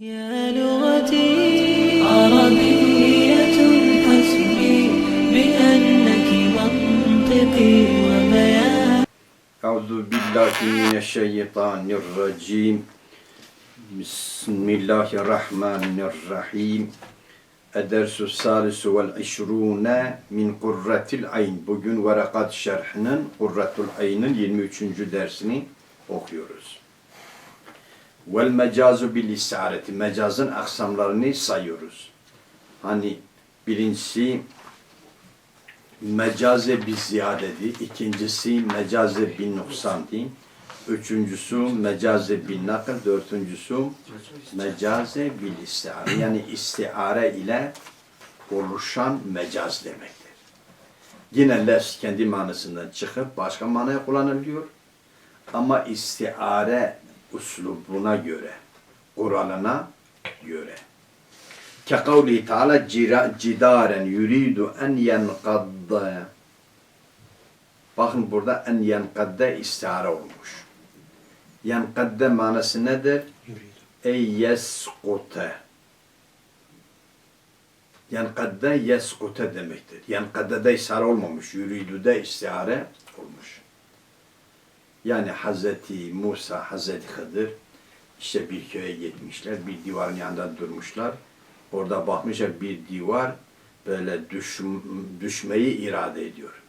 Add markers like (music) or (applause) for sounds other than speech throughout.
يا لغتي عربية حسبي بأنك منطقي وبياني أعوذ بالله من الشيطان الرجيم بسم الله الرحمن الرحيم الدرس الثالث والعشرون من قرة العين Bugün Varakat Şerh'inin Kurratul Ayn'ın 23. dersini okuyoruz. Vel mecazu bil isareti. Mecazın aksamlarını sayıyoruz. Hani birincisi mecaze bir ziyadedi, ikincisi mecaze bir nuksandı, üçüncüsü mecaze bir nakl, dördüncüsü mecaze bil istiare. Yani istiare ile oluşan mecaz demektir. Yine lefz kendi manasından çıkıp başka manaya kullanılıyor. Ama istiare uslubuna göre, kuralına göre. Kekavli Teala cidaren yuridu en yenkadda. Bakın burada en yenkadda istihare olmuş. Yenkadda manası nedir? Ey yeskute. Yenkadda yeskute demektir. Yenkadda da istihare olmamış. Yuridu da istihare olmuş. Yani Hazreti Musa, Hazreti Hıdır işte bir köye gitmişler. Bir divarın yanında durmuşlar. Orada bakmışlar bir divar böyle düş, düşmeyi irade ediyor.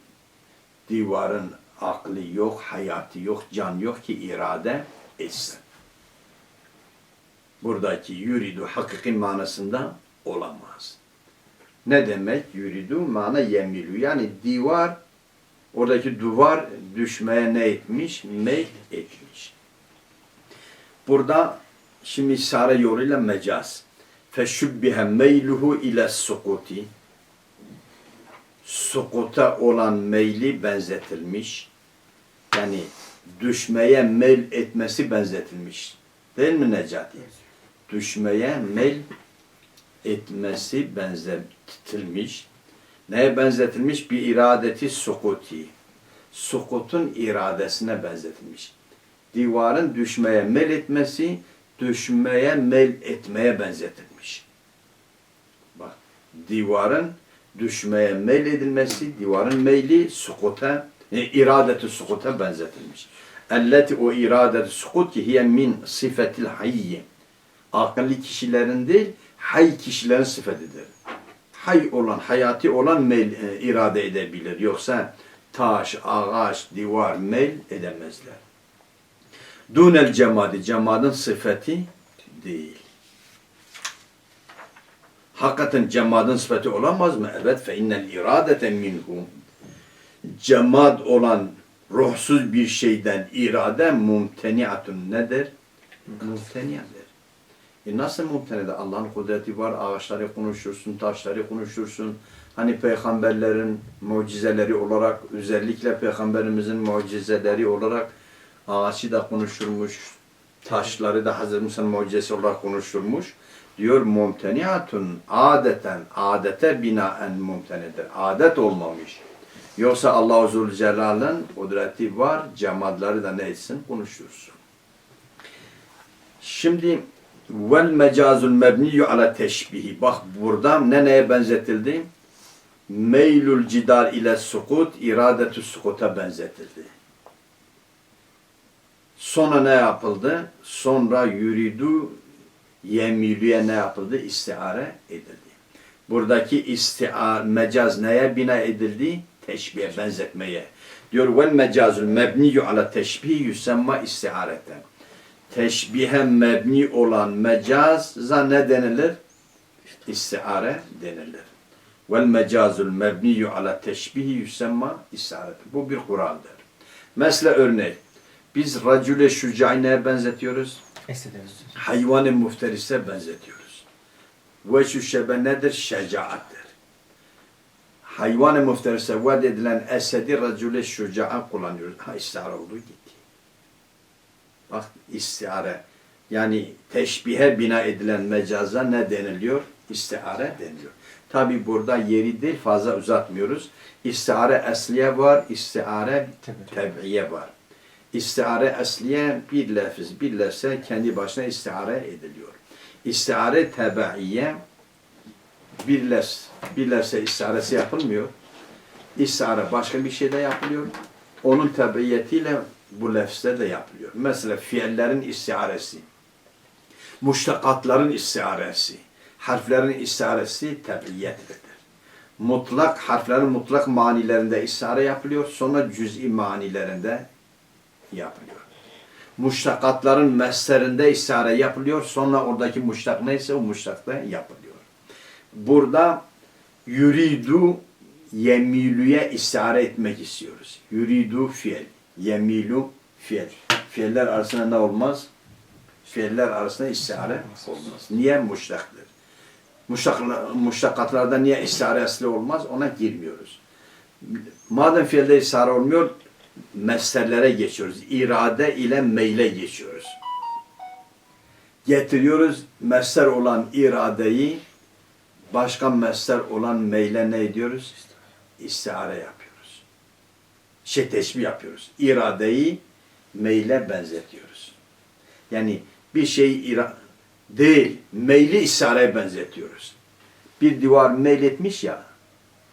Divarın aklı yok, hayatı yok, can yok ki irade etsin. Buradaki yuridu hakiki manasında olamaz. Ne demek yuridu? Mana yemilu. Yani divar, oradaki duvar düşmeye ne etmiş? Meyl etmiş. Burada şimdi sare yoluyla mecaz feşübbihe meyluhu ile sukuti sukuta olan meyli benzetilmiş. Yani düşmeye meyl etmesi benzetilmiş. Değil mi Necati? Düşmeye meyl etmesi benzetilmiş. Neye benzetilmiş? Bir iradeti sukuti. Sukutun iradesine benzetilmiş. Divarın düşmeye meyl etmesi, düşmeye meyl etmeye benzetilmiş. Bak, divarın düşmeye meyl edilmesi, divarın meyli sukuta, e, iradeti sukuta benzetilmiş. Elleti o iradeti sukut ki hiye min sifetil hayyi. Akıllı kişilerin değil, hay kişilerin sıfetidir. Hay olan, hayati olan meyl e, irade edebilir. Yoksa taş, ağaç, divar meyl edemezler. Dunel cemadi, cemadın sıfeti değil. Hakikaten cemadın sıfeti olamaz mı? Evet. Fe innel iradete minhu. Cemad olan ruhsuz bir şeyden irade mumteniatun nedir? Mumteniadır. E nasıl mumtenidir? Allah'ın kudreti var. Ağaçları konuşursun, taşları konuşursun. Hani peygamberlerin mucizeleri olarak, özellikle peygamberimizin mucizeleri olarak ağaçı da konuşturmuş, taşları da Hazreti Musa'nın mucizesi olarak konuşturmuş. Diyor mumteniatun adeten, adete binaen mumtenidir. Adet olmamış. Yoksa Allah-u Zülcelal'ın kudreti var, cemadları da ne etsin? Konuştursun. Şimdi vel mecazul mebniyyu ala teşbihi. Bak burada ne neye benzetildi? Meylül cidar ile sukut, iradetü sukuta benzetildi. Sonra ne yapıldı? Sonra yuridu yemilüye ne yapıldı? İstiare edildi. Buradaki istiar, mecaz neye bina edildi? Teşbihe, benzetmeye. Diyor vel mecazul mebniyyu ala teşbih yusemma istiareten. Teşbihe mebni olan mecaza ne denilir? İstiare denilir. Vel mecazul mebniyyu ala teşbihi yusemma istiareten. Bu bir kuraldır. Mesela örnek. Biz racüle şücayneye benzetiyoruz. Hayvanı mufterise benzetiyoruz. Ve şu şebe nedir? Şecaattır. Hayvanı mufterise vaat edilen esedi racüle şüca'a kullanıyoruz. Ha istihare oldu gitti. Bak istihare. Yani teşbihe bina edilen mecaza ne deniliyor? İstihare deniliyor. Tabi burada yeri değil fazla uzatmıyoruz. İstihare esliye var, istihare Tabii. teb'iye var. İstiare esliye bir lafız, bir lafze kendi başına istiare ediliyor. İstiare tebaiye birles, birlerse istiaresi yapılmıyor. İstiare başka bir şeyde yapılıyor. Onun tebeiyetiyle bu lefzde de yapılıyor. Mesela fiillerin istiaresi, muştakatların istiaresi, harflerin istiaresi tebeiyettir. Mutlak, harflerin mutlak manilerinde istihare yapılıyor. Sonra cüz'i manilerinde yapılıyor. Muştakatların meslerinde istihare yapılıyor. Sonra oradaki muştak neyse o muştakta yapılıyor. Burada yuridu yemilüye istihare etmek istiyoruz. Yuridu fiil. Yemilu fiil. Fiiller arasında ne olmaz? Fiiller arasında istihare olmaz. Niye muştaktır? Muştak, muştakatlarda niye istihare asli olmaz? Ona girmiyoruz. Madem fiilde istihare olmuyor, meslerlere geçiyoruz. İrade ile meyle geçiyoruz. Getiriyoruz mesler olan iradeyi başka mesler olan meyle ne ediyoruz? İstihare yapıyoruz. Şey teşbih yapıyoruz. İradeyi meyle benzetiyoruz. Yani bir şey ira değil, meyli isareye benzetiyoruz. Bir duvar meyletmiş ya,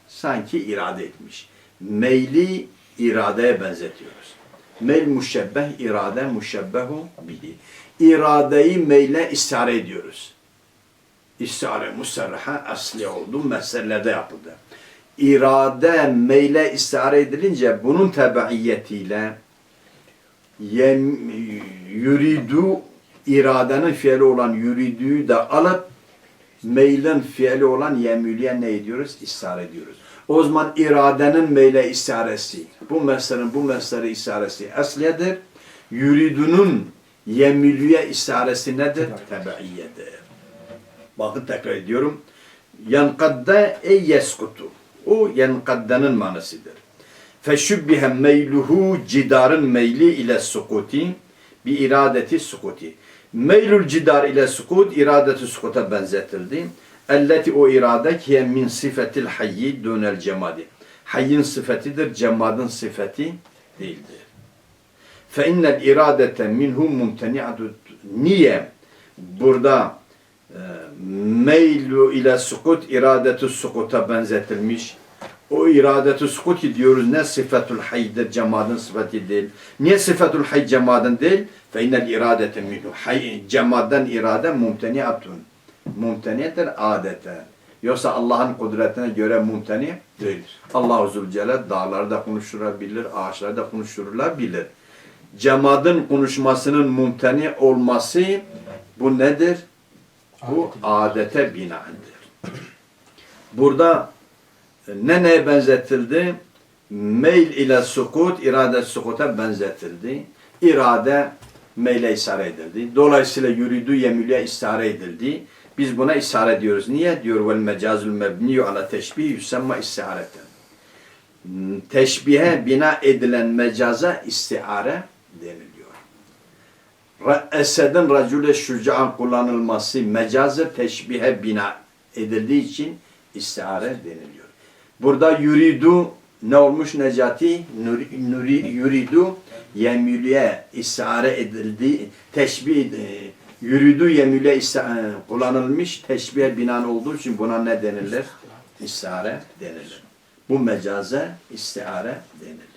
sanki irade etmiş. Meyli iradeye benzetiyoruz. Meyl müşebbeh, irade müşebbehu bihi. İradeyi meyle istihare ediyoruz. İstihare musarraha asli oldu, meselelerde yapıldı. İrade meyle istihare edilince bunun tebaiyetiyle yem, yuridu iradenin fiili olan yuridü'yü de alıp meylin fiili olan yemülüye ne ediyoruz? İstihare ediyoruz. O zaman iradenin meyle isaresi, bu meslerin bu mesleri isaresi esliyedir. Yuridunun yemülüye isaresi nedir? Tebaiyedir. Bakın tekrar ediyorum. Yankadde ey yeskutu. O yankaddenin manasıdır. Feşübbihe meyluhu cidarın meyli ile sukuti bi iradeti sukuti. Meylül cidar ile sukut iradeti sukuta benzetildi. Elleti o irade ki min sifetil hayyi dönel cemadi. Hayyin sıfetidir, cemadın sıfeti değildir. Fe innel iradete minhu mumteni'atu. Niye? Burada meylu ile sukut iradeti sukuta benzetilmiş. O iradeti sukut diyoruz ne sıfetul haydir cemadın sıfeti değil. Niye sıfetul hay cemadın değil? Fe innel iradete minhu. Hay, cemaddan irade mumteni'atun mumtenidir adeten. Yoksa Allah'ın kudretine göre mumteni değil. Allah Zülcelal dağlarda konuşturabilir, ağaçlarda konuşturulabilir. Cemadın konuşmasının mumteni olması bu nedir? Bu adete binaendir. Burada ne neye benzetildi? Meyl ile sukut, irade sukuta benzetildi. İrade meyle isare edildi. Dolayısıyla yürüdü yemülye istare edildi. Biz buna istihare diyoruz. Niye? Diyor vel mecazul mebniyu ala teşbih yusemma istihareten. Teşbihe bina edilen mecaza istiare deniliyor. Esed'in racule şüca'an kullanılması mecazı teşbihe bina edildiği için istiare deniliyor. Burada yuridu ne olmuş Necati? Nuri, nuri, yuridu yemülye istihare edildi, teşbih e, yürüdü yemüle e, kullanılmış teşbih binan olduğu için buna ne denilir? İstihare denilir. Bu mecaze istihare denilir.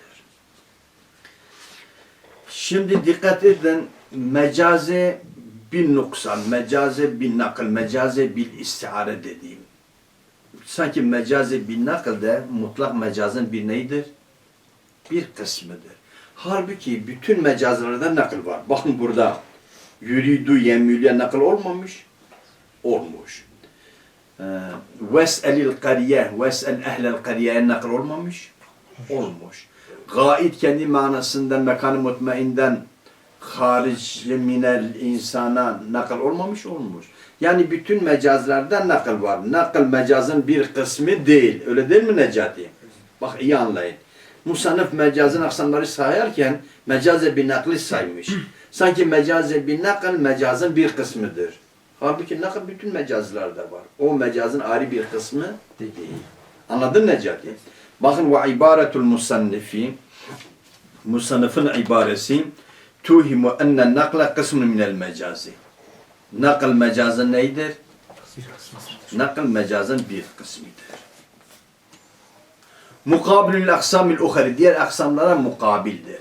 Şimdi dikkat edin mecaze bir nuksan, mecaze bir nakıl, mecaze bir istihare dediğim. Sanki mecaze bir nakıl de mutlak mecazın bir neydir? Bir kısmıdır. Halbuki bütün mecazlarda nakıl var. Bakın burada yuridu yemülye nakıl olmamış. Olmuş. Ee, Ves'elil kariye, ves'el ehlel kariyeye nakıl olmamış. Olmuş. Gait kendi manasından mekanı mutmainden harici minel insana nakıl olmamış olmuş. Yani bütün mecazlarda nakıl var. Nakıl mecazın bir kısmı değil. Öyle değil mi Necati? Bak iyi anlayın. Musannif mecazın aksamları sayarken mecaze bir nakli saymış. Sanki mecaze bir nakıl mecazın bir kısmıdır. Halbuki nakıl bütün mecazlarda var. O mecazın ayrı bir kısmı değil. Anladın Necati? Bakın ve ibaretul musannifi Musannifin ibaresi tuhimu enne nakla kısmı minel mecazi. Nakıl mecazın neydir? Nakıl mecazın bir kısmıdır. Mukabilül aksamil uhari diğer aksamlara mukabildir.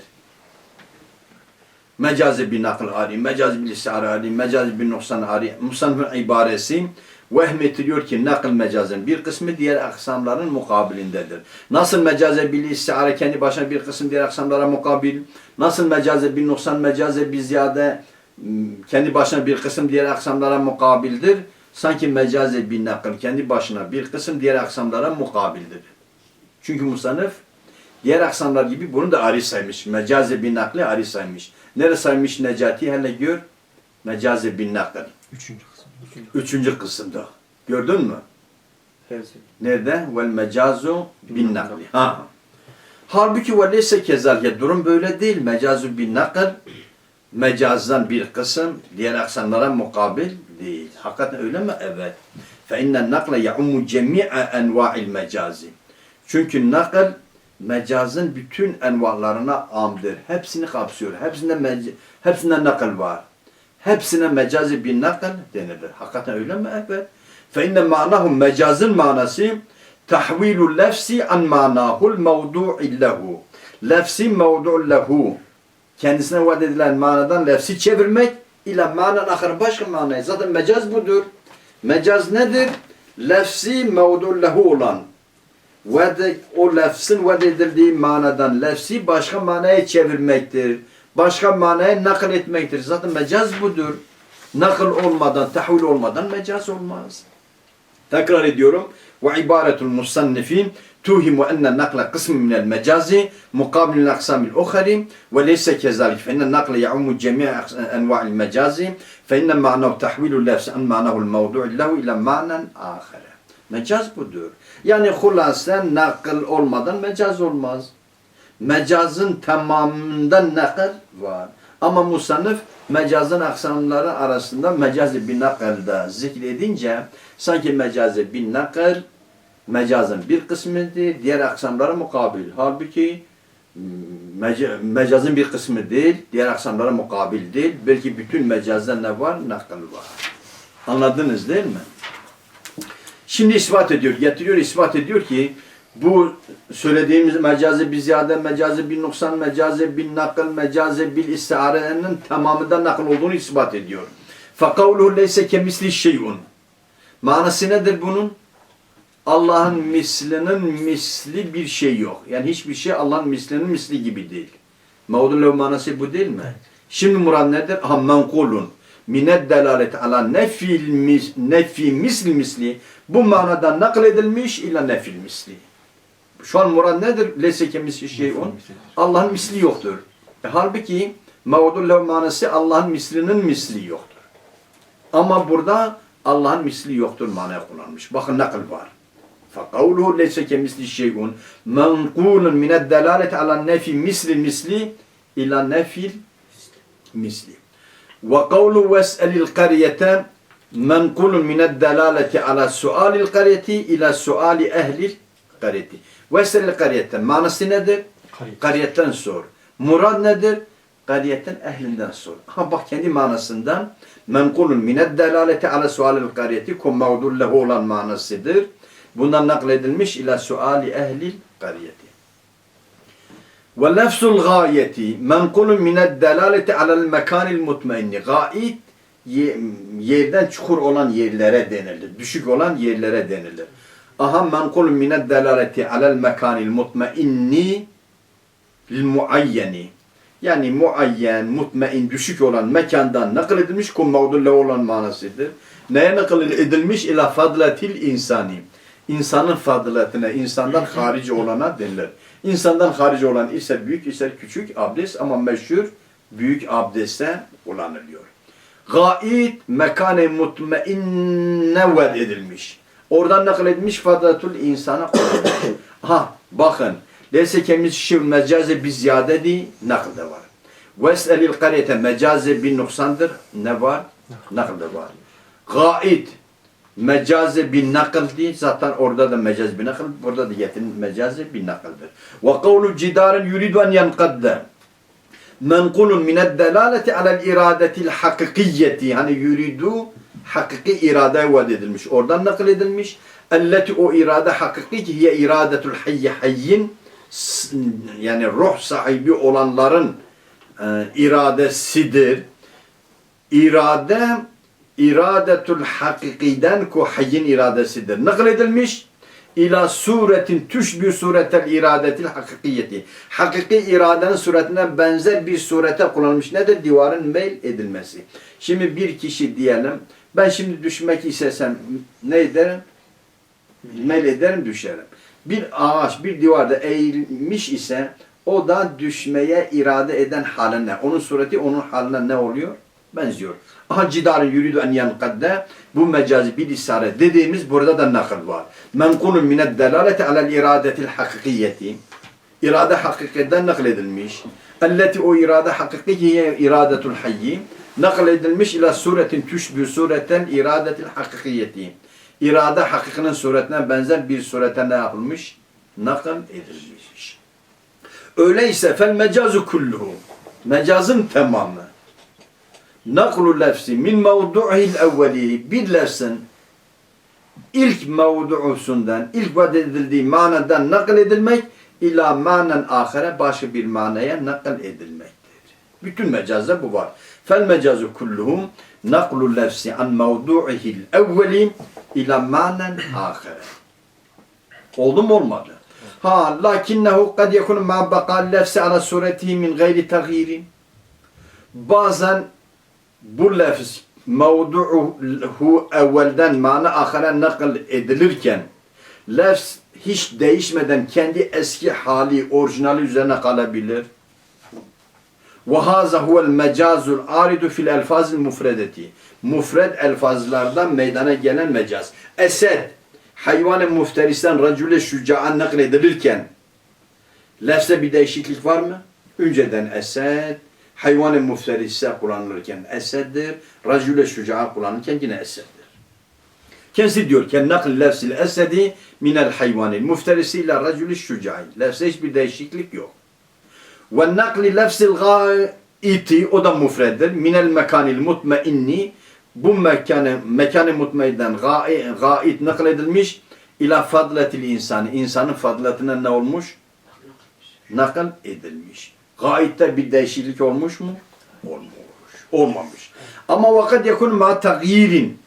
Mecazi bir nakıl ari, mecazi bir istihare ari, mecazi bir noksan ari. Musannifin ibaresi vehmettiriyor ki nakıl mecazın bir kısmı diğer aksamların mukabilindedir. Nasıl mecazi bir istihare kendi başına bir kısım diğer aksamlara mukabil, nasıl mecazi bir noksan mecazi bir ziyade m, kendi başına bir kısım diğer aksamlara mukabildir. Sanki mecazi bir nakıl kendi başına bir kısım diğer aksamlara mukabildir. Çünkü musannif diğer aksamlar gibi bunu da ari saymış. Mecazi bin nakli ari saymış. Nere saymış Necati? Hele gör. Mecazi bin nakl. Üçüncü. Üçüncü kısımda. Gördün mü? Nerede? Vel mecazu bin nakli. Ha. Halbuki ve leyse kezalike durum böyle değil. Mecazu bin nakl mecazdan bir kısım diğer aksamlara mukabil değil. Hakikaten öyle mi? Evet. Fe innen nakle yaumu cemi'a enva'il mecazi. Çünkü nakl mecazın bütün envalarına amdır. Hepsini kapsıyor. Hepsinde hepsinde nakl var. Hepsine mecazi bir nakl denilir. Hakikaten öyle mi? Evet. Fe inne ma'nahu mecazın manası tahvilul lefsi an manahul mevdu'i lehu. Lefsi mevdu'u lehu. Kendisine vaat edilen manadan lefsi çevirmek ila manan ahir başka manaya. Zaten mecaz budur. Mecaz nedir? Lefsi mevdu'u lehu olan ve de o lefzin vaat edildiği manadan lefsi başka manaya çevirmektir. Başka manaya nakil etmektir. Zaten mecaz budur. Nakil olmadan, tahvil olmadan mecaz olmaz. Tekrar ediyorum. Ve ibaretul musannifin tuhimu enne nakla kısmı minel mecazi mukabilil aksamil ukhari ve leyse kezalik fe innen nakle yaumu cemi'a enva'il mecazi fe innen ma'nav tahvilul lefsi an ma'navul mevdu'u lehu ila ma'nen ahire. Mecaz budur. Yani hulasen nakıl olmadan mecaz olmaz. Mecazın tamamında nakıl var. Ama musannif mecazın aksamları arasında mecazi bin nakılda zikredince sanki mecazi bin nakıl mecazın bir kısmıdır, diğer aksamlara mukabil. Halbuki meca- mecazın bir kısmı değil, diğer aksamlara mukabil değil. Belki bütün mecazda ne var? Nakıl var. Anladınız değil mi? Şimdi ispat ediyor, getiriyor, ispat ediyor ki bu söylediğimiz mecazi bir ziyade, mecazi bir noksan, mecazi bir nakıl, mecazi bir istiarenin tamamı nakıl olduğunu ispat ediyor. فَقَوْلُهُ لَيْسَ كَمِسْلِ şeyun. Manası nedir bunun? Allah'ın mislinin misli bir şey yok. Yani hiçbir şey Allah'ın mislinin misli gibi değil. Mevdullah manası bu değil mi? Şimdi murad nedir? Ha menkulun mined delalet ala nefil mis, nefi misli misli bu manadan nakledilmiş ila nefil misli. Şu an murad nedir? Leyse kemisli şeyun. Allah'ın misli yoktur. E, halbuki mevdullah manası Allah'ın mislinin misli yoktur. Ama burada Allah'ın misli yoktur manaya kullanmış. Bakın nakıl var. فَقَوْلُهُ لَيْسَ كَمِسْلِ شَيْءٌ مَنْقُولٌ مِنَ الدَّلَالَةِ عَلَى النَّفِي مِسْلِ الْمِسْلِ إِلَى نَفِي الْمِسْلِ وَقَوْلُ وَاسْأَلِ الْقَرْيَةَ مَنْقُولٌ مِنَ الدَّلَالَةِ عَلى سُؤَالِ الْقَرْيَةِ إِلى سُؤَالِ أَهْلِ kariyeti. Vesel kariyetten manası nedir? Kariyet. Kariyetten sor. Murad nedir? Kariyetten ehlinden sor. Ha bak kendi manasından menkulun mined delaleti ala sualil kariyeti kum mağdullehu olan manasıdır. Bundan nakledilmiş ila suali ehli kariyeti. Ve lefzul gayeti menkulun mined delaleti alel mekanil mutmainni. Gayet yerden çukur olan yerlere denilir. Düşük olan yerlere denilir. Aha menkulun mined delaleti alel mekanil mutmainni muayyeni. Yani muayyen, mutmain, düşük olan mekandan nakıl edilmiş kum mevdulle olan manasıdır. Neye nakıl edilmiş? İla fadletil insani. İnsanın fadletine, insandan harici olana denilir. İnsandan harici olan ise büyük ise küçük abdest ama meşhur büyük abdeste kullanılıyor. Gait mekane mutmainne ved edilmiş. Oradan nakıl edilmiş fadletul insana (coughs) ha bakın. Leyse kemis şiv mecaze bir ziyadedi nakılda var. Ves'elil kariyete mecaze bir noksandır. Ne var? Nakılda var. Gait mecaze bir nakıldi. Zaten orada da mecaz bir nakıl. Burada da yetin mecaze bir nakıldır. Ve kavlu cidarın yuridu en yankadde. Menkulun mined delaleti alel iradetil hakikiyeti hani yuridu hakiki irade vaat edilmiş. Oradan nakil edilmiş. Elleti o irade hakiki ki hiye iradetul hayyi hayyin yani ruh sahibi olanların e, iradesidir. İrade iradetul hakikiden ku hayyin iradesidir. Nakil edilmiş ila suretin tüşbü suretel iradetil hakikiyeti. Hakiki iradenin suretine benzer bir surete kullanılmış. Nedir? Divarın meyl edilmesi. Şimdi bir kişi diyelim, ben şimdi düşmek istesem ne ederim? Meyl ederim, düşerim. Bir ağaç, bir divarda eğilmiş ise o da düşmeye irade eden haline, onun sureti onun haline ne oluyor? Benziyor. Aha cidarın yürüdü en yankadde bu mecazi bir isaret dediğimiz burada da nakıl var. Menkulun mined delaleti alel iradetil hakikiyeti. İrade hakikiden nakledilmiş. Elleti o irade hakiki hiye iradetul hayyi. Nakledilmiş ila suretin tüşbü sureten iradetil hakikiyeti. İrade hakikinin suretine benzer bir surete ne yapılmış? Nakl edilmiş. Öyleyse fel mecazu kulluhu. Mecazın tamamı. Naklu lefsi min mevdu'ihil evveli. Bir lefsin ilk mevduusundan, ilk vaat edildiği manadan nakl edilmek ila manen ahire başka bir manaya nakl edilmektir. Bütün mecazda bu var. Fel mecazu kulluhum naklu lefsi an mevdu'ihil evveli ila manen ahire. Oldu mu olmadı? Ha lakinnehu kad yekunu ma bakal lefsi ala suretihi min gayri tagyirin. Bazen bu lefz mevdu'uhu evvelden mana ahire nakl edilirken lefz hiç değişmeden kendi eski hali, orijinali üzerine kalabilir. Haza huvel mecazul aridu fil elfazil mufredeti. Mufred elfazlardan meydana gelen mecaz. Esed, hayvan-ı mufteristen racule şücaan nakledilirken lefze bir değişiklik var mı? Önceden esed, hayvan-ı mufterise kullanılırken eseddir, racule şücaa kullanılırken yine eseddir. Kendisi diyor ki nakl lefzil esedi minel hayvanil mufterisi ile racülü şücai. Lefze hiçbir değişiklik yok. Ve nakli lefzil gaiti o da mufreddir. Minel mekanil mutmainni bu mekanı mekanı mutmaiden gait nakledilmiş ila fadletil insanı. İnsanın fadletine ne olmuş? Nakl edilmiş. Gaitte bir değişiklik olmuş mu? Olmuş. Olmamış. Ama vakat yakun ma tagyirin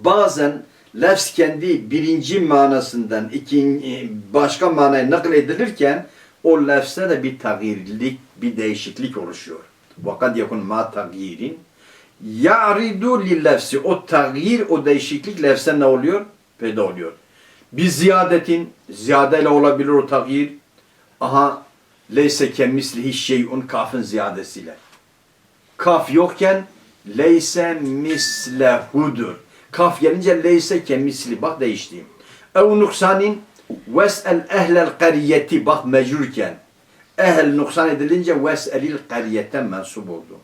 bazen lefz kendi birinci manasından ikinci, başka manaya nakledilirken o lefze de bir tagirlik, bir değişiklik oluşuyor. Vakat yakun ma tagyirin ya'ridu lil lefsi o tagyir, o değişiklik lefze ne oluyor? Peyda oluyor. Bir ziyadetin, ziyadeyle olabilir o tagyir. Aha, leyse kemislihi şeyun kafın ziyadesiyle. Kaf yokken leyse mislehudur. Kaf gelince leyse kemisli. Bak değişti. Ev nuksanin ves'el ehlel kariyeti. Bak mecrurken. Ehl nuksan edilince ves'elil kariyetten mensup oldu.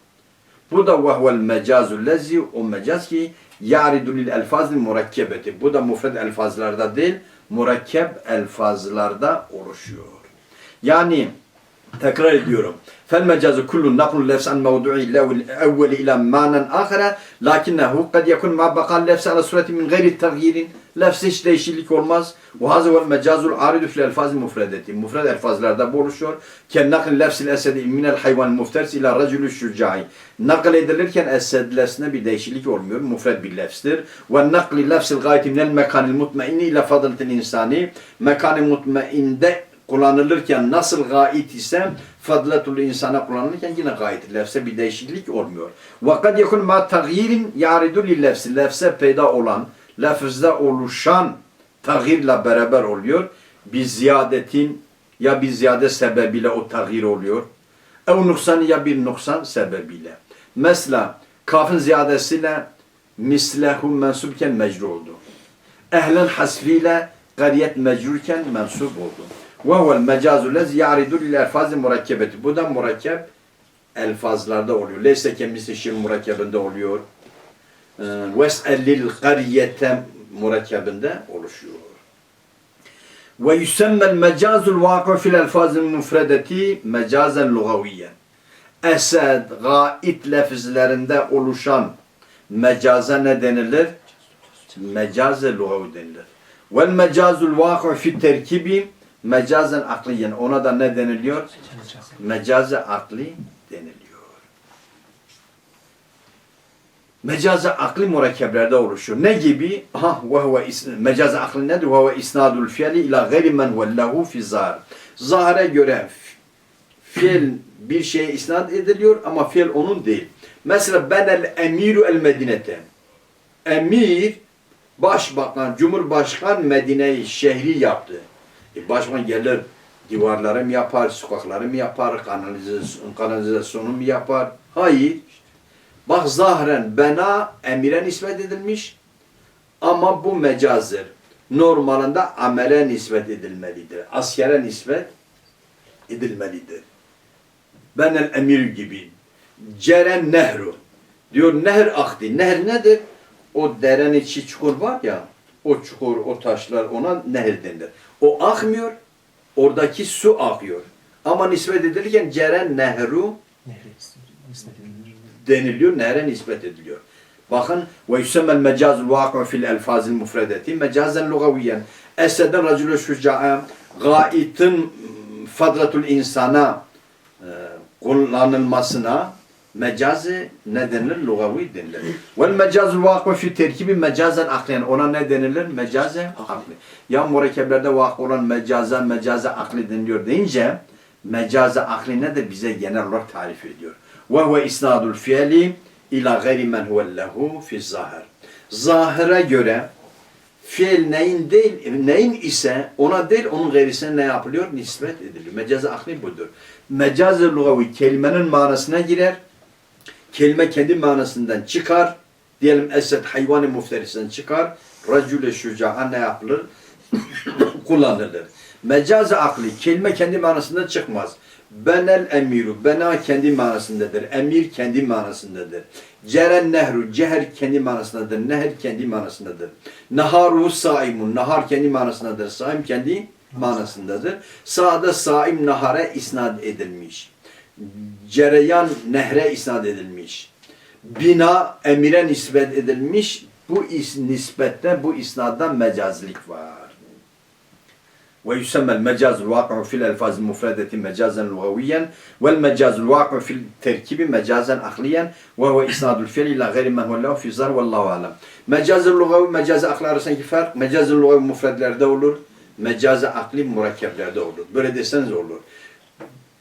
Bu da vehvel mecazul lezi o mecaz ki yaridu lil elfazil murakkebeti. Bu da mufred elfazlarda değil, murakkeb elfazlarda oluşuyor. Yani Tekrar ediyorum. Fel mecazu kullu naklu lefs an mevdu'i evveli ila manen ahire lakinnehu kad yekun ma bakal lefs ala sureti min gayri tagyirin lefs hiç değişiklik olmaz. Ve hazı vel mecazul aridu fil elfazi mufredeti. Mufred elfazlarda bu oluşuyor. Ken nakl lefsil esedi minel hayvan mufters ila racülü şücai. Nakl edilirken esed lefsine bir değişiklik olmuyor. Mufred bir lefstir. Ve nakli lefsil gayeti minel mekanil mutmaini ila fadletil insani. Mekanil mutmainde kullanılırken nasıl gayet ise fadletul insana kullanılırken yine gayet lefse bir değişiklik olmuyor. Yekun ma tagyirin yaridu lil lefsi. Lefse peyda olan lafızda oluşan tağyirle beraber oluyor. Bir ziyadetin ya bir ziyade sebebiyle o tağyir oluyor. Ev nuksan ya bir nuksan sebebiyle. Mesela kafın ziyadesiyle mislehum mensubken mecru oldu. Ehlen hasfiyle gariyet mecrurken mensup oldu. Ve huvel mecazu lez ya'ridu lil murakkebeti. Bu da murakkep elfazlarda oluyor. Leyse kemisi şir murakkebinde oluyor. Ee, ves'ellil kariyete murakkebinde oluşuyor. Ve yüsemmel mecazul vakı fil elfazil mufredeti mecazen lugaviyen. esed, gait lafızlarında oluşan mecaza ne denilir? Mecaz-ı lugavi denilir. Vel mecazul vakı fi terkibi mecazen akliyen. Ona da ne deniliyor? Mecaz-ı akli deniliyor. Mecaz-ı akli mürekkeplerde oluşuyor. Ne gibi? Aha, ve huve mecaz-ı akli nedir? Ve huve isnadul fiili ila gayri men vellehu fi zahir. Zahire göre fiil bir şeye isnat ediliyor ama fiil onun değil. Mesela ben el emiru el medinete. Emir, başbakan, cumhurbaşkan Medine'yi şehri yaptı. E başbakan gelir divarları mı yapar, sokakları mı yapar, kanalizasyon, kanalizasyonu mu yapar? Hayır. Bak zahren bena emire nispet edilmiş ama bu mecazdır. Normalinde amele nispet edilmelidir. Askere nispet edilmelidir. Ben el emir gibi. Ceren nehru. Diyor nehr aktı. Nehr nedir? O derenin içi çukur var ya, o çukur, o taşlar ona nehir denir. O akmıyor, oradaki su akıyor. Ama nispet edilirken ceren nehru deniliyor, nehre nispet ediliyor. Bakın ve yusammel mecazul vakı fil elfazil mufredeti mecazen lugaviyen. Eseden racülü şuca'a gaitin fadratul insana e, kullanılmasına mecazı ne denilir? Lugavi denilir. Vel mecazul vakı fi terkibi mecazen akliyen. Ona ne denilir? Mecazen akli. Ya murekkeplerde vakı olan mecazen mecaze akli deniliyor deyince mecaze akli nedir? Bize genel olarak tarif ediyor. Ve huve isnadul fiili ila gayri men huvellehu fi zahir. Zahire göre fiil neyin değil, neyin ise ona değil onun gayrisine ne yapılıyor? Nispet ediliyor. Mecaz akli budur. Mecaz-ı lugavi kelimenin manasına girer. Kelime kendi manasından çıkar. Diyelim esed hayvanı mufterisinden çıkar. Racule şuca'a ne yapılır? (coughs) Kullanılır. Mecaz-ı akli kelime kendi manasından çıkmaz. Benel emiru, bena kendi manasındadır. Emir kendi manasındadır. Ceren nehru, ceher kendi manasındadır. Neher kendi manasındadır. Naharu saimun, nahar kendi manasındadır. Saim kendi manasındadır. Sağda saim nahara isnat edilmiş cereyan nehre isnat edilmiş. Bina emire nispet edilmiş. Bu is, nispette bu isnadda mecazlik var. Ve yüsemmel mecazul vakı'u fil elfaz mufredeti mecazen lugaviyen vel mecazul vakı'u fil terkibi mecazen ahliyen ve huve isnadul fiil ila gayri mehullahu fi zar vallahu alem. Mecazul lugavi mecaz akli arasındaki fark mecazul lugavi mufredlerde olur. Mecazi akli mürekkeplerde olur. Böyle deseniz olur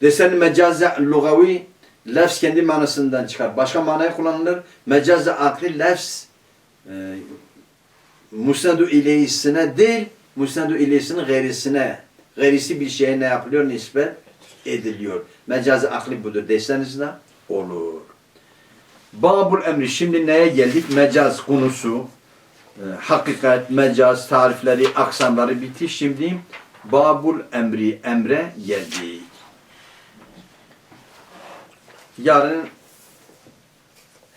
desen mecaz lugavi lafz kendi manasından çıkar başka manaya kullanılır mecaz akli lafz e, musnadu ileyhisine değil musnadu ileyhisinin gayrisine gayrisi bir şeye ne yapılıyor nispet ediliyor. Mecaz akli budur deseniz de olur. Babul emri şimdi neye geldik? Mecaz konusu, e, hakikat, mecaz, tarifleri, aksamları bitti. Şimdi babul emri, emre geldik yarın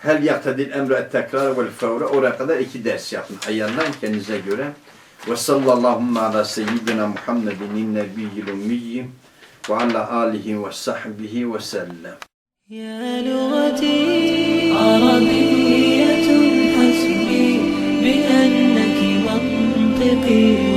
Hel yaktadil emre tekrar vel fevre oraya kadar iki ders yapın. Ayyandan kendinize göre. Ve sallallahu ala seyyidina Muhammedin nebiyyil ummiyyi ve ala alihi ve sahbihi ve sellem. Ya lügati arabiyyetun hasbi bi enneki mantıki